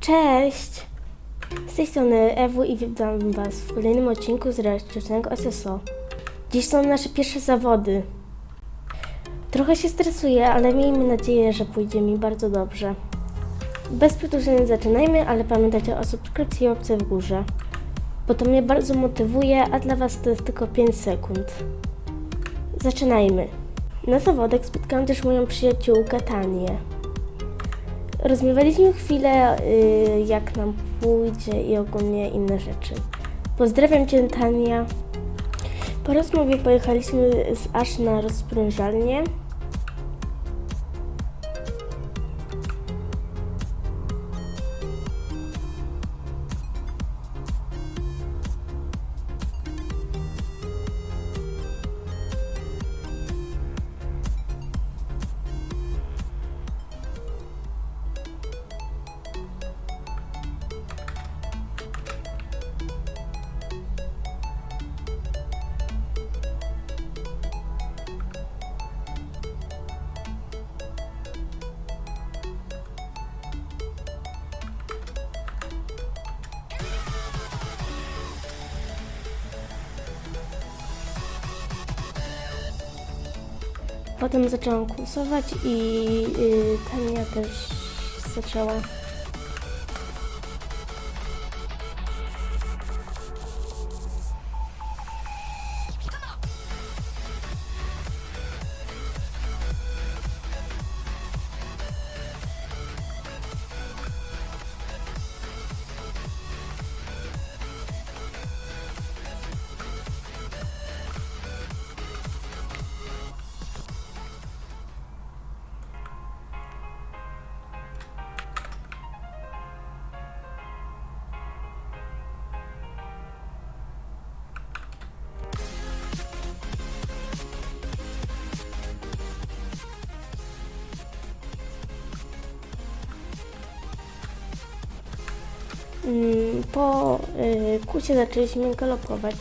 Cześć! Z tej strony Ewu i witam Was w kolejnym odcinku z realistycznego SSO. Dziś są nasze pierwsze zawody. Trochę się stresuję, ale miejmy nadzieję, że pójdzie mi bardzo dobrze. Bez przedłużenia zaczynajmy, ale pamiętajcie o subskrypcji i łapce w górze, bo to mnie bardzo motywuje, a dla Was to jest tylko 5 sekund. Zaczynajmy. Na zawodach spotkałam też moją przyjaciółkę Tanię. Rozmawialiśmy chwilę, y, jak nam pójdzie i ogólnie inne rzeczy. Pozdrawiam Cię, Tania. Po rozmowie pojechaliśmy z aż na rozprężalnię. Potem zaczęłam kursować i y, Tania też zaczęła. Po y, kucie zaczęliśmy galopować.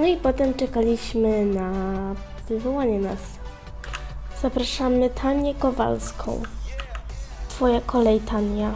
No i potem czekaliśmy na wywołanie nas. Zapraszamy Tanię Kowalską. Twoja kolej, Tania.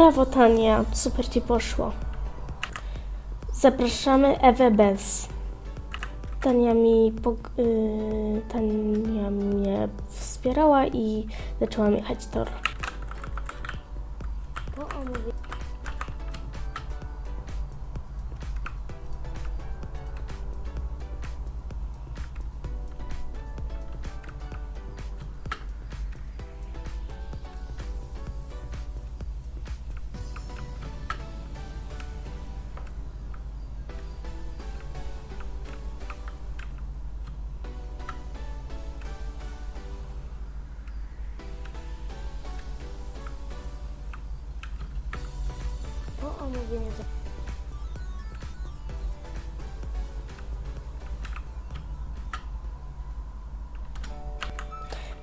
Brawo, Tania. Super ci poszło. Zapraszamy Ewę Bez. Tania mi pog- y, Tania mnie wspierała i zaczęłam jechać tor. Po omówieniu mówię, że...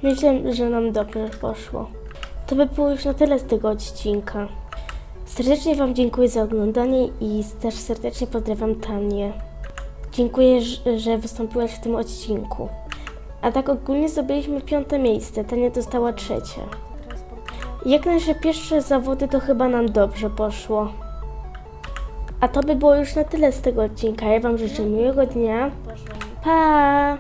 Myślę, że nam dobrze poszło. To by było już na tyle z tego odcinka. Serdecznie Wam dziękuję za oglądanie i też serdecznie pozdrawiam Tanię. Dziękuję, że wystąpiłaś w tym odcinku. A tak ogólnie zdobyliśmy piąte miejsce, Tania dostała trzecie. Jak nasze pierwsze zawody to chyba nam dobrze poszło. A to by było już na tyle z tego odcinka. Ja Wam życzę miłego dnia. Pa!